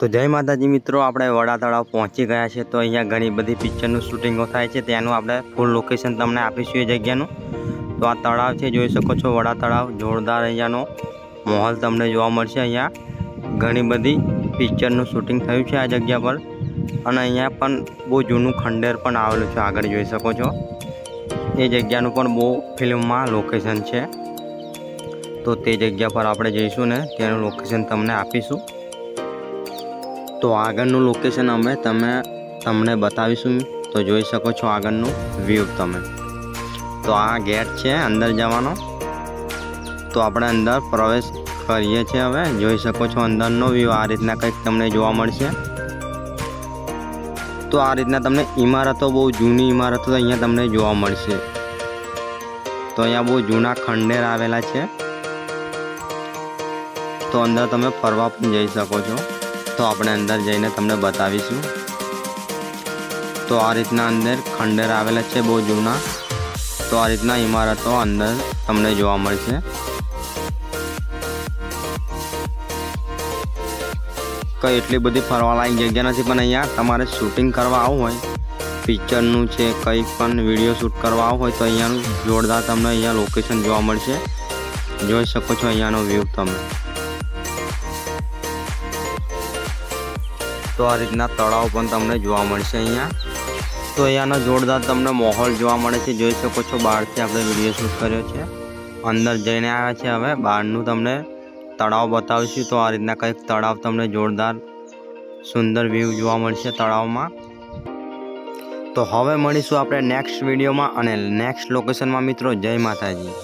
તો જય માતાજી મિત્રો, આપણે વડા તળાવ પહોંચી ગયા છે. તો અહીંયા ઘણી બધી પિક્ચરનું શૂટિંગો થાય છે. ત્યાંનું આપણે ફૂલ લોકેશન તમને આપીશું એ જગ્યાનું. તો આ તળાવ છે, જોઈ શકો છો વડા તળાવ જોરદાર અહીંયાનો માહોલ તમને જોવા મળશે અહીંયા. ઘણી બધી પિક્ચરનું શૂટિંગ થયું છે આ જગ્યા પર. અને અહીંયા પણ બહુ જૂનું ખંડેર પણ આવેલું છે, આગળ જોઈ શકો છો. એ જગ્યાનું પણ બહુ ફિલ્મમાં લોકેશન છે. તો તે જગ્યા પર આપણે જઈશું ને, તેનું લોકેશન તમને આપીશું. તો આગળનું લોકેશન અમે તમે તમને બતાવીશું તો જોઈ શકો છો આગળનું વ્યૂ તમે. તો આ ગેટ છે અંદર જવાનો. તો આપણે અંદર પ્રવેશ કરીએ છીએ હવે. જોઈ શકો છો અંદરનો વ્યૂ આ રીતના કંઈક તમને જોવા મળશે. તો આ રીતના તમને ઇમારતો, બહુ જૂની ઇમારતો અહીંયા તમને જોવા મળશે. તો અહીંયા બહુ જૂના ખંડેર આવેલા છે. તો અંદર તમે ફરવા પણ જઈ શકો છો. તો આપણે અંદર જઈને તમને બતાવીશું. તો આ રીતના અંદર ખંડેર આવેલા છે બહુ જૂના. તો આ રીતના ઇમારતો અંદર તમને જોવા મળશે. કંઈ એટલી બધી ફરવાલાયક જગ્યા નથી, પણ અહીંયા તમારે શૂટિંગ કરવા આવવું હોય, પિક્ચરનું છે, કંઈ પણ વીડિયો શૂટ કરવા આવવું હોય તો અહીંયાનું જોરદાર તમને અહીંયા લોકેશન જોવા મળશે. જોઈ શકો છો અહીંયાનો વ્યૂ તમે. તો આ રીતના તળાવ પણ તમને જોવા મળશે અહીંયા. તો અહીંયાનો જોરદાર તમને માહોલ જોવા મળે છે. જોઈ શકો છો બહારથી આપણે વીડિયો શૂટ કર્યો છે. અંદર જઈને આવ્યા છે હવે. બહારનું તમને તળાવ બતાવીશું. તો આ રીતના કંઈક તળાવ તમને જોરદાર સુંદર વ્યૂ જોવા મળશે તળાવમાં. તો હવે મળીશું આપણે નેક્સ્ટ વિડીયોમાં અને નેક્સ્ટ લોકેશનમાં મિત્રો. જય માતાજી.